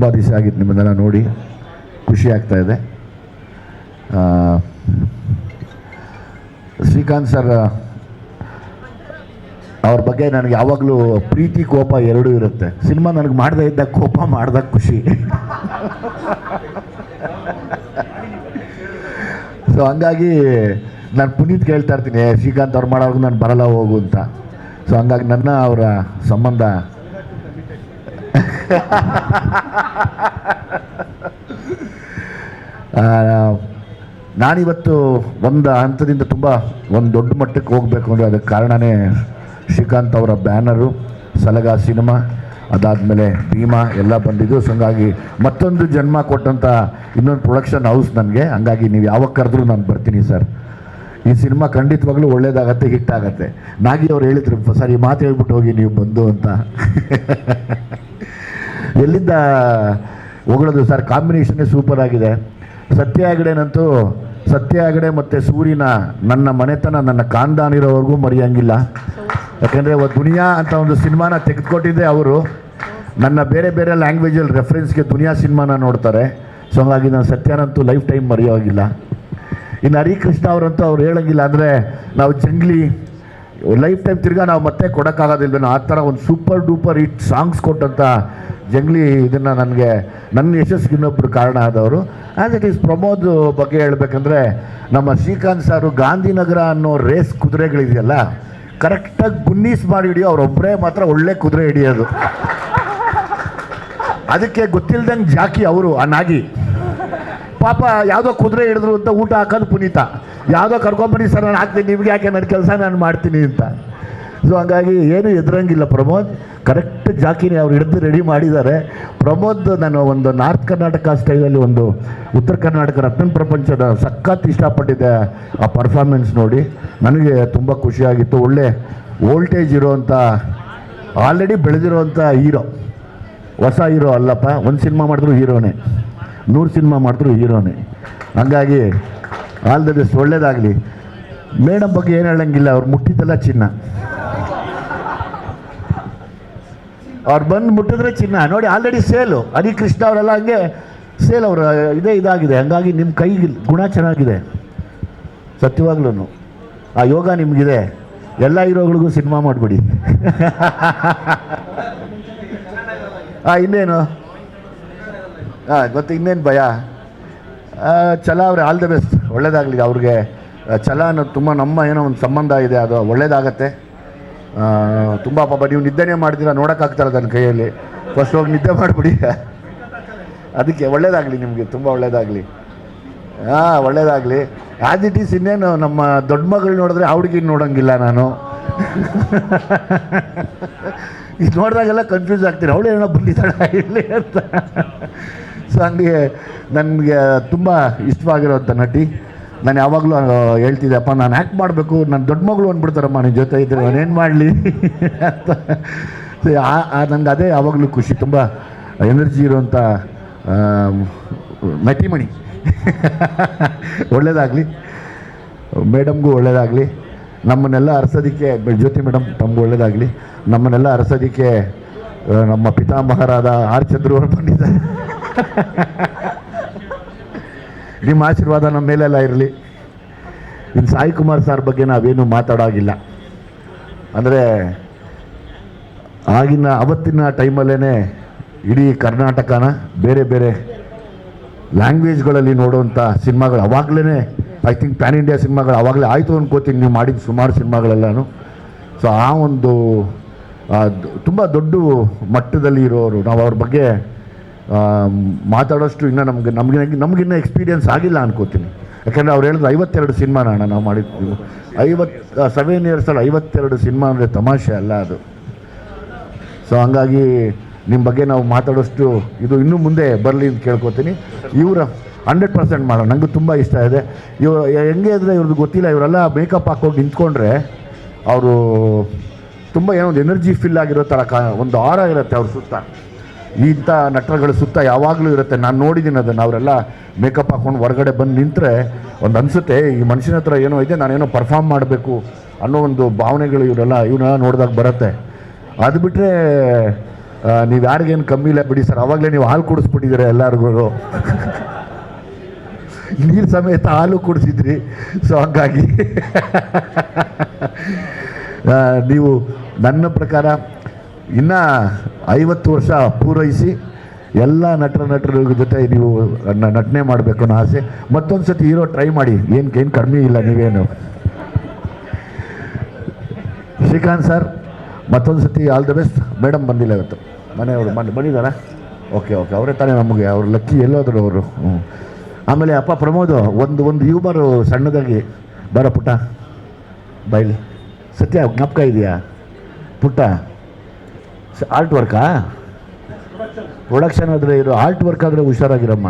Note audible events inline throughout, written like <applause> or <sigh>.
ತುಂಬ ದಿವಸ ಆಗಿತ್ತು ನಿಮ್ಮನ್ನೆಲ್ಲ ನೋಡಿ. ಖುಷಿ ಆಗ್ತಾ ಇದೆ. ಶ್ರೀಕಾಂತ್ ಸರ್ ಅವ್ರ ಬಗ್ಗೆ ನನಗೆ ಯಾವಾಗಲೂ ಪ್ರೀತಿ ಕೋಪ ಎರಡೂ ಇರುತ್ತೆ. ಸಿನಿಮಾ ನನಗೆ ಮಾಡದೇ ಇದ್ದಾಗ ಕೋಪ ಮಾಡ್ದಾಗ ಖುಷಿ. ಸೊ ಹಂಗಾಗಿ ನಾನು ಪುನೀತ್ ಕೇಳ್ತಾ ಇರ್ತೀನಿ "ಏ, ಶ್ರೀಕಾಂತ್ ಅವ್ರು ಮಾಡೋವಾಗ ನಾನು ಬರಲ್ಲ ಹೋಗು ಅಂತ. ಸೊ ಹಂಗಾಗಿ ನನ್ನ ಅವರ ಸಂಬಂಧ ನಾನಿವತ್ತು ಒಂದು ಹಂತದಿಂದ ತುಂಬ ಒಂದು ದೊಡ್ಡ ಮಟ್ಟಕ್ಕೆ ಹೋಗಬೇಕು ಅಂದರೆ ಅದಕ್ಕೆ ಕಾರಣನೇ ಶ್ರೀಕಾಂತ್ ಅವರ ಬ್ಯಾನರು, ಸಲಗ ಸಿನಿಮಾ, ಅದಾದಮೇಲೆ ಭೀಮಾ ಎಲ್ಲ ಬಂದಿದ್ದು. ಸೊ ಹಂಗಾಗಿ ಮತ್ತೊಂದು ಜನ್ಮ ಕೊಟ್ಟಂಥ ಇನ್ನೊಂದು ಪ್ರೊಡಕ್ಷನ್ ಹೌಸ್ ನನಗೆ. ಹಂಗಾಗಿ ನೀವು ಯಾವಾಗ ಕರೆದ್ರೂ ನಾನು ಬರ್ತೀನಿ ಸರ್. ಈ ಸಿನಿಮಾ ಖಂಡಿತವಾಗ್ಲೂ ಒಳ್ಳೇದಾಗತ್ತೆ, ಹಿಟ್ ಆಗತ್ತೆ. ನಾಗಿ ಅವ್ರು ಹೇಳಿದ್ರು, ಸರ್, ಮಾತು ಹೇಳ್ಬಿಟ್ಟು ಹೋಗಿ ನೀವು ಬಂದು ಅಂತ. <laughs> ಎಲ್ಲಿಂದ ಹೊಗಳೋದು ಸರ್? ಕಾಂಬಿನೇಷನ್ನೇ ಸೂಪರ್ ಆಗಿದೆ. ಸತ್ಯ ಹೆಗಡೆನಂತೂ ಸತ್ಯ ಹೆಗಡೆ ಮತ್ತು ಸೂರ್ಯನ ನನ್ನ ಮನೆತನ, ನನ್ನ ಕಾಂದಾನಿರೋವರೆಗೂ ಮರೆಯಂಗಿಲ್ಲ. ಯಾಕೆಂದರೆ ದುನಿಯಾ ಅಂತ ಒಂದು ಸಿನಿಮಾನ ತೆಗೆದುಕೊಟ್ಟಿದ್ದೆ ಅವರು. ನನ್ನ ಬೇರೆ ಬೇರೆ ಲ್ಯಾಂಗ್ವೇಜಲ್ಲಿ ರೆಫರೆನ್ಸ್ಗೆ ದುನಿಯಾ ಸಿನಿಮಾನ ನೋಡ್ತಾರೆ. ಸೊ ಹಾಗಾಗಿ ನಾನು ಸತ್ಯನಂತೂ ಲೈಫ್ ಟೈಮ್ ಮರೆಯೋಗಿಲ್ಲ. ಇನ್ನು ಹರಿಕೃಷ್ಣ ಅವರಂತೂ ಅವ್ರು ಹೇಳಂಗಿಲ್ಲ ಅಂದರೆ ನಾವು ಜಂಗ್ಲಿ ಲೈಫ್ ಟೈಮ್ ತಿರ್ಗಾ ನಾವು ಮತ್ತೆ ಕೊಡೋಕ್ಕಾಗೋದಿಲ್ಲ ಆ ಥರ ಒಂದು ಸೂಪರ್ ಡೂಪರ್ ಹಿಟ್ ಸಾಂಗ್ಸ್ ಕೊಟ್ಟಂಥ ಜಂಗ್ಲಿ ಇದನ್ನು ನನಗೆ ನನ್ನ ಯಶಸ್ಸಿಗೆ ಇನ್ನೊಬ್ಬರು ಕಾರಣ ಆದವರು. ಆ್ಯಸ್ ಇಟ್ ಈಸ್ ಪ್ರಮೋದ್ ಬಗ್ಗೆ ಹೇಳ್ಬೇಕಂದ್ರೆ, ನಮ್ಮ ಶ್ರೀಕಾಂತ್ ಸಾರು ಗಾಂಧಿನಗರ ಅನ್ನೋ ರೇಸ್ ಕುದುರೆಗಳಿದೆಯಲ್ಲ ಕರೆಕ್ಟಾಗಿ ಗುನ್ನೀಸ್ ಮಾಡಿ ಹಿಡಿಯೋ ಅವರೊಬ್ಬರೇ ಮಾತ್ರ ಒಳ್ಳೆ ಕುದುರೆ ಹಿಡಿಯೋದು. ಅದಕ್ಕೆ ಗೊತ್ತಿಲ್ದಂಗೆ ಜಾಕಿ ಅವರು, ಆ ನಾಗಿ. ಪಾಪ ಯಾವುದೋ ಕುದುರೆ ಹಿಡಿದ್ರು ಅಂತ ಊಟ ಹಾಕೋದು ಪುನೀತ. ಯಾವುದೋ ಕರ್ಕೊಂಬನ್ನಿ ಸರ್, ನಾನು ಹಾಕ್ತೀನಿ, ನಿಮ್ಗೆ ಯಾಕೆ ನನ್ನ ಕೆಲಸ ನಾನು ಮಾಡ್ತೀನಿ ಅಂತ. ಸೊ ಹಂಗಾಗಿ ಏನು ಎದುರಂಗಿಲ್ಲ ಪ್ರಮೋದ್. ಕರೆಕ್ಟ್ ಜಾಕಿನಿ ಅವ್ರು ಹಿಡಿದು ರೆಡಿ ಮಾಡಿದ್ದಾರೆ. ಪ್ರಮೋದ್ ನಾನು ಒಂದು ನಾರ್ತ್ ಕರ್ನಾಟಕ ಸ್ಟೈಲಲ್ಲಿ ಒಂದು ಉತ್ತರ ಕರ್ನಾಟಕ ರತ್ನ ಪ್ರಪಂಚದ ಸಖತ್ ಇಷ್ಟಪಟ್ಟಿದ್ದೆ ಆ ಪರ್ಫಾರ್ಮೆನ್ಸ್ ನೋಡಿ. ನನಗೆ ತುಂಬ ಖುಷಿಯಾಗಿತ್ತು. ಒಳ್ಳೆ ವೋಲ್ಟೇಜ್ ಇರೋವಂಥ ಆಲ್ರೆಡಿ ಬೆಳೆದಿರುವಂಥ ಹೀರೋ ಹೊಸ ಹೀರೋ ಅಲ್ಲಪ್ಪ. ಒಂದು ಸಿನಿಮಾ ಮಾಡಿದ್ರು ಹೀರೋನೇ ನೂರು ಸಿನಿಮಾ ಮಾಡಿದ್ರು ಹೀರೋನೇ ಹಂಗಾಗಿ ಆಲ್ ದ ಬೆಸ್ಟ್ ಒಳ್ಳೇದಾಗಲಿ. ಮೇಡಮ್ ಬಗ್ಗೆ ಏನು ಹೇಳಂಗಿಲ್ಲ. ಅವ್ರು ಮುಟ್ಟಿದ್ದೆಲ್ಲ ಚಿನ್ನ. ಅವ್ರು ಬಂದು ಮುಟ್ಟಿದ್ರೆ ಚಿನ್ನ. ನೋಡಿ ಆಲ್ರೆಡಿ ಸೇಲು ಹರಿಕೃಷ್ಣ ಅವರೆಲ್ಲ ಹಂಗೆ ಸೇಲ್ ಅವರು ಇದೇ ಇದಾಗಿದೆ. ಹಂಗಾಗಿ ನಿಮ್ಮ ಕೈ ಗುಣ ಚೆನ್ನಾಗಿದೆ. ಸತ್ಯವಾಗ್ಲೂ ಆ ಯೋಗ ನಿಮಗಿದೆ. ಎಲ್ಲ ಹೀರೋಗಳಿಗೂ ಸಿನಿಮಾ ಮಾಡಿಬಿಡಿ. ಹಾಂ <laughs> ಇನ್ನೇನು? ಹಾಂ ಗೊತ್ತು ಇನ್ನೇನು ಭಯ? ಛಲ ಅವ್ರೆ ಆಲ್ ದ ಬೆಸ್ಟ್ ಒಳ್ಳೇದಾಗಲಿ ಅವ್ರಿಗೆ. ಚಲ ಅನ್ನೋದು ತುಂಬ ನಮ್ಮ ಏನೋ ಒಂದು ಸಂಬಂಧ ಇದೆ. ಅದು ಒಳ್ಳೇದಾಗತ್ತೆ. ತುಂಬ ಪಾಪ ನೀವು ನಿದ್ದೆನೇ ಮಾಡ್ತೀರಾ ನೋಡೋಕ್ಕಾಗ್ತಾರ ನನ್ನ ಕೈಯಲ್ಲಿ. ಫಸ್ಟ್ ಹೋಗಿ ನಿದ್ದೆ ಮಾಡಿಬಿಡಿ. ಅದಕ್ಕೆ ಒಳ್ಳೇದಾಗಲಿ ನಿಮಗೆ, ತುಂಬ ಒಳ್ಳೇದಾಗಲಿ. ಹಾಂ ಒಳ್ಳೇದಾಗಲಿ. ಆ್ಯಸ್ ಇಟ್ ಈಸ್ ಇನ್ನೇನು ನಮ್ಮ ದೊಡ್ಡ ಮಗಳು ನೋಡಿದ್ರೆ ಆ ಹುಡುಗಿನ ನೋಡೋಂಗಿಲ್ಲ ನಾನು. ಇದು ನೋಡಿದಾಗೆಲ್ಲ ಕನ್ಫ್ಯೂಸ್ ಆಗ್ತೀನಿ ಅವಳು ಏನೋ ಬಂದಿದ್ದಾಳೆ, ಇಲ್ಲಿ ಅಂತ. ಸೊ ಹಂಗೆ ನನಗೆ ತುಂಬ ಇಷ್ಟವಾಗಿರೋಂಥ ನಟಿ. ನಾನು ಯಾವಾಗಲೂ ಹೇಳ್ತಿದ್ದೆ, ಅಪ್ಪ, ನಾನು ಆ್ಯಕ್ಟ್ ಮಾಡಬೇಕು ನನ್ನ ದೊಡ್ಡ ಮಗಳು ಅಂದ್ಬಿಡ್ತಾರಮ್ಮ ನಿನ್ನ ಜೊತೆ ಇದ್ದರೆ ನಾನೇನು ಮಾಡಲಿ? ಅಂತ. ಸೊ ನಂಗೆ ಅದೇ ಯಾವಾಗಲೂ ಖುಷಿ, ತುಂಬ ಎನರ್ಜಿ ಇರುವಂಥ ನಟಿಮಣಿ ಒಳ್ಳೇದಾಗಲಿ. ಮೇಡಮ್ಗೂ ಒಳ್ಳೇದಾಗಲಿ. ನಮ್ಮನ್ನೆಲ್ಲ ಅರಸೋದಕ್ಕೆ, ಜ್ಯೋತಿ ಮೇಡಮ್, ತಮ್ಗೆ ಒಳ್ಳೇದಾಗಲಿ. ನಮ್ಮನ್ನೆಲ್ಲ ಅರಸೋದಕ್ಕೆ ನಮ್ಮ ಪಿತಾಮಹರಾದ ಆರ್ ಚಂದ್ರು ಅವರು ಬಂದಿದ್ದಾರೆ. ನಿಮ್ಮ ಆಶೀರ್ವಾದ ನಮ್ಮ ಮೇಲೆಲ್ಲ ಇರಲಿ. ಇನ್ನು ಸಾಯಿ ಕುಮಾರ್ ಸರ್ ಬಗ್ಗೆ ನಾವೇನು ಮಾತಾಡೋಗಿಲ್ಲ. ಅಂದರೆ ಆಗಿನ ಅವತ್ತಿನ ಟೈಮಲ್ಲೇ ಇಡೀ ಕರ್ನಾಟಕನ ಬೇರೆ ಬೇರೆ ಲ್ಯಾಂಗ್ವೇಜ್ಗಳಲ್ಲಿ ನೋಡುವಂಥ ಸಿನಿಮಾಗಳು ಅವಾಗಲೇ ಐ ಥಿಂಕ್ ಪ್ಯಾನ್ ಇಂಡಿಯಾ ಸಿನಿಮಾಗಳು ಅವಾಗಲೇ ಆಯಿತು ಅನ್ಕೋತೀನಿ ನೀವು ಮಾಡಿದ ಸುಮಾರು ಸಿನಿಮಾಗಳೆಲ್ಲನೂ. ಸೊ ಆ ಒಂದು ತುಂಬ ದೊಡ್ಡ ಮಟ್ಟದಲ್ಲಿ ಇರೋರು ನಾವು ಅವ್ರ ಬಗ್ಗೆ ಮಾತಾಡೋಷ್ಟು ಇನ್ನೂ ನಮಗೆ ನಮಗೆ, ನಮಗಿನ್ನೂ ಎಕ್ಸ್ಪೀರಿಯೆನ್ಸ್ ಆಗಿಲ್ಲ ಅನ್ಕೋತೀನಿ. ಯಾಕಂದರೆ ಅವ್ರು ಹೇಳಿದ್ರು ಐವತ್ತೆರಡು ಸಿನಿಮಾನ ಅಣ್ಣ, ನಾವು ಮಾಡಿದ್ದೀವಿ ಐವತ್ತು ಸೆವೆನ್ ಇಯರ್ಸಲ್ಲಿ ಐವತ್ತೆರಡು ಸಿನಿಮಾ ಅಂದರೆ ತಮಾಷೆ ಅಲ್ಲ ಅದು. ಸೊ ಹಂಗಾಗಿ ನಿಮ್ಮ ಬಗ್ಗೆ ನಾವು ಮಾತಾಡೋಷ್ಟು ಇದು ಇನ್ನೂ ಮುಂದೆ ಬರಲಿ ಅಂತ ಕೇಳ್ಕೊತೀನಿ. ಇವರ ಹಂಡ್ರೆಡ್ ಪರ್ಸೆಂಟ್ ಮಾಡೋಣ ನನಗೂ ತುಂಬ ಇಷ್ಟ ಇದೆ. ಇವರು, ಹೆಂಗೆ ಅಂದರೆ ಇವ್ರದ್ದು ಗೊತ್ತಿಲ್ಲ, ಇವರೆಲ್ಲ ಮೇಕಪ್ ಹಾಕೊಂಡು ನಿಂತ್ಕೊಂಡ್ರೆ ಅವರು ತುಂಬ ಏನೋ ಒಂದು ಎನರ್ಜಿ ಫಿಲ್ ಆಗಿರೋ ಥರ ಕಾ, ಒಂದು ಆರ ಇರುತ್ತೆ ಅವ್ರ ಸುತ್ತ. ಇಂಥ ನಟರುಗಳ ಸುತ್ತ ಯಾವಾಗಲೂ ಇರುತ್ತೆ. ನಾನು ನೋಡಿದ್ದೀನಿ ಅದನ್ನು. ಅವರೆಲ್ಲ ಮೇಕಪ್ ಹಾಕೊಂಡು ಹೊರಗಡೆ ಬಂದು ನಿಂತರೆ ಒಂದು ಅನಿಸುತ್ತೆ ಈ ಮನುಷ್ಯನ ಹತ್ರ ಏನೋ ಇದೆ, ನಾನೇನೋ ಪರ್ಫಾರ್ಮ್ ಮಾಡಬೇಕು ಅನ್ನೋ ಒಂದು ಭಾವನೆಗಳು ಇವರೆಲ್ಲ ಇವನ್ನೆಲ್ಲ ನೋಡಿದಾಗ ಬರುತ್ತೆ. ಅದು ಬಿಟ್ಟರೆ ನೀವು ಯಾರಿಗೇನು ಕಮ್ಮಿ ಇಲ್ಲ ಬಿಡಿ ಸರ್. ಆವಾಗಲೇ ನೀವು ಹಾಲು ಕುಡಿಸ್ಬಿಟ್ಟಿದ್ದೀರ ಎಲ್ಲರಿಗೂ <laughs> ನೀರು ಸಮೇತ ಹಾಲು ಕುಡಿಸಿದ್ರಿ. ಸೊ ಹಂಗಾಗಿ. <laughs> ನೀವು ನನ್ನ ಪ್ರಕಾರ ಇನ್ನ ಐವತ್ತು ವರ್ಷ ಪೂರೈಸಿ ಎಲ್ಲ ನಟರ ನಟರ ಜೊತೆ ನೀವು ನಟನೆ ಮಾಡಬೇಕು ಅನ್ನೋ ಆಸೆ. ಮತ್ತೊಂದು ಸತಿ ಹೀರೋ ಟ್ರೈ ಮಾಡಿ. ಏನು ಏನು ಕಡಿಮೆ ಇಲ್ಲ ನೀವೇನು. ಶ್ರೀಕಾಂತ್ ಸರ್, ಮತ್ತೊಂದು ಸತಿ ಆಲ್ ದ ಬೆಸ್ಟ್ ಮೇಡಮ್ ಬಂದಿಲ್ಲ ಇವತ್ತು. ಮನೆಯವರು ಮನೆ ಬಂದಿದ್ದಾರಾ? Okay okay. ಅವರೇ ತಾನೇ ನಮಗೆ. ಅವರು ಲಕ್ಕಿ ಎಲ್ಲೋದ್ರು ಅವರು. ಹ್ಞೂ ಆಮೇಲೆ ಅಪ್ಪ ಪ್ರಮೋದು, ಒಂದು ಒಂದು ಯೂಬರು ಸಣ್ಣದಾಗಿ. ಬರೋ ಪುಟ್ಟ. ಬೈಲಿ. ಸತ್ಯ, ಜ್ಞಾಪಕ ಇದೆಯಾ? ಪುಟ್ಟ. ಆರ್ಟ್ ವರ್ಕಾ ಪ್ರೊಡಕ್ಷನ್ ಆದರೆ ಇರೋ ಆರ್ಟ್ ವರ್ಕ್ ಆದರೆ ಹುಷಾರಾಗಿರಮ್ಮ.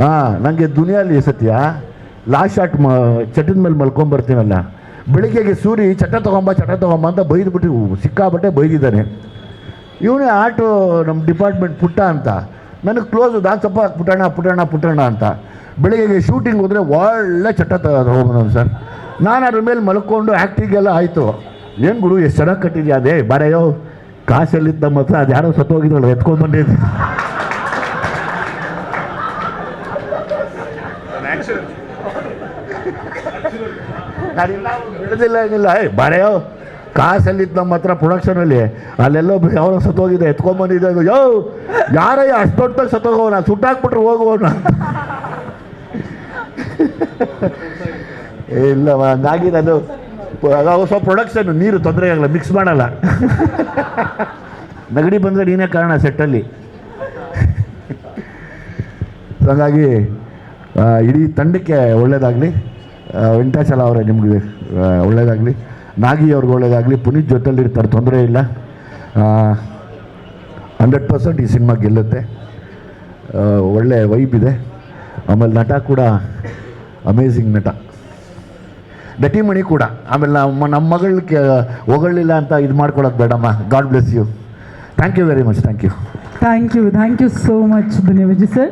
ಹಾಂ ನನಗೆ ದುನಿಯಲ್ಲಿ ಸತ್ಯ ಲಾಸ್ಟ್ ಶಾಟ್ ಮ ಚಟದ ಮೇಲೆ ಮಲ್ಕೊಂಬರ್ತೀನಲ್ಲ. ಬೆಳಿಗ್ಗೆಗೆ ಸೂರಿ, ಚಟ ತೊಗೊಂಬ ಚಟ ತೊಗೊಂಬ ಅಂತ ಬೈದ್ಬಿಟ್ಟು ಸಿಕ್ಕಾಬಟ್ಟೆ ಬೈದಿದ್ದಾನೆ. ಇವನೇ ಆರ್ಟು ನಮ್ಮ ಡಿಪಾರ್ಟ್ಮೆಂಟ್ ಪುಟ್ಟ ಅಂತ. ನನಗೆ ಕ್ಲೋಸ್ ದಾಸಪ್ಪ ಪುಟ್ಟಣ ಪುಟ್ಟಣ ಪುಟ್ಟಣ ಅಂತ. ಬೆಳಿಗ್ಗೆಗೆ ಶೂಟಿಂಗ್ ಹೋದರೆ ಒಳ್ಳೆ ಚಟ ತಗೊಂಬಂದವನು ಸರ್. ನಾನು ಅದ್ರ ಮೇಲೆ ಮಲ್ಕೊಂಡು ಆ್ಯಕ್ಟಿಂಗೆಲ್ಲ ಆಯಿತು. ಏನು ಗುರು, ಎಷ್ಟು ಚೆನ್ನಾಗಿ ಕಟ್ಟಿದ್ಯಾ ಅದೇ? ಬರೆಯೋ ಕಾಸಲ್ಲಿದ್ದ ನಮ್ಮ ಹತ್ರ ಅದು ಯಾರೋ ಸತ್ತೋಗಿದ್ರಲ್ಲ ಎತ್ಕೊಂಡು ಬಂದಿದ್ದೆ ಬಿಡದಿಲ್ಲ, ಏನಿಲ್ಲ. ಬರೆಯೋ ಕಾಸಲ್ಲಿದ್ದು ನಮ್ಮ ಹತ್ರ ಪ್ರೊಡಕ್ಷನಲ್ಲಿ ಅಲ್ಲೆಲ್ಲೋ ಯಾವ ಸತ್ತೋಗಿದೆ ಎತ್ಕೊಂಬಂದಿದ್ದೆ ಯೋ, ಯಾರಯ್ಯ ಅಷ್ಟೊತ್ತಾಗ ಸತ್ತೋಗೋಣ ಸುಟ್ಟಾಕ್ಬಿಟ್ರೆ ಹೋಗೋಣ ಇಲ್ಲ ನಾನು ಸ್ವಲ್ಪ ಪ್ರೊಡಕ್ಷನ್ ನೀರು ತೊಂದರೆ ಆಗಲ್ಲ ಮಿಕ್ಸ್ ಮಾಡಲ್ಲ. <laughs> ನೆಗಡಿ ಬಂದರೆ ನೀನೇ ಕಾರಣ ಸೆಟ್ಟಲ್ಲಿ <laughs> ಹಾಗಾಗಿ ಇಡೀ ತಂಡಕ್ಕೆ ಒಳ್ಳೇದಾಗಲಿ. ವೆಂಕಟಾಚಲ ಅವರೇ ನಿಮಗೆ ಒಳ್ಳೇದಾಗಲಿ. ನಾಗಿ ಅವ್ರಿಗೆ ಒಳ್ಳೇದಾಗಲಿ. ಪುನೀತ್ ಜೊತೆಲಿ ಇರ್ತಾರೆ, ತೊಂದರೆ ಇಲ್ಲ. ಹಂಡ್ರೆಡ್ ಪರ್ಸೆಂಟ್ ಈ ಸಿನಿಮಾ ಗೆಲ್ಲುತ್ತೆ. ಒಳ್ಳೆ ವೈಬ್ ಇದೆ. ಆಮೇಲೆ ನಟ ಕೂಡ ಅಮೇಝಿಂಗ್ ನಟ. ನಟಿಮಣಿ ಕೂಡ. ಆಮೇಲೆ ನಮ್ಮ ನಮ್ಮ ಮಗಳಿಗೆ ಹೊಗಳಿಲ್ಲ ಅಂತ ಇದು ಮಾಡ್ಕೊಳ್ಳೋದು ಬೇಡಮ್ಮ. God bless you thank you very much thank you thank you thank you so much ಧನ್ಯವಾದ sir.